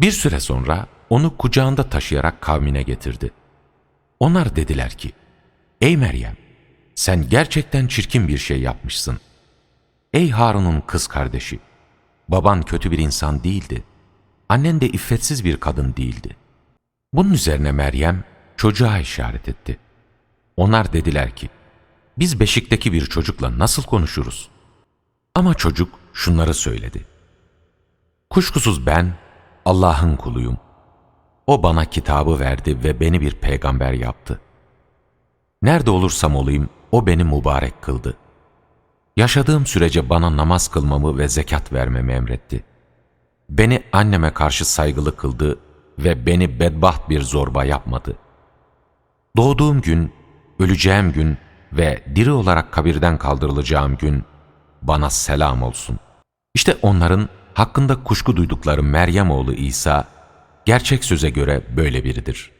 Bir süre sonra onu kucağında taşıyarak kavmine getirdi. Onlar dediler ki, Ey Meryem, sen gerçekten çirkin bir şey yapmışsın. Ey Harun'un kız kardeşi, baban kötü bir insan değildi. Annen de iffetsiz bir kadın değildi. Bunun üzerine Meryem çocuğa işaret etti. Onlar dediler ki, biz beşikteki bir çocukla nasıl konuşuruz? Ama çocuk şunları söyledi. Kuşkusuz ben Allah'ın kuluyum. O bana kitabı verdi ve beni bir peygamber yaptı. Nerede olursam olayım o beni mübarek kıldı. Yaşadığım sürece bana namaz kılmamı ve zekat vermemi emretti. Beni anneme karşı saygılı kıldı ve beni bedbaht bir zorba yapmadı. Doğduğum gün, öleceğim gün ve diri olarak kabirden kaldırılacağım gün bana selam olsun. İşte onların hakkında kuşku duydukları Meryem oğlu İsa, gerçek söze göre böyle biridir.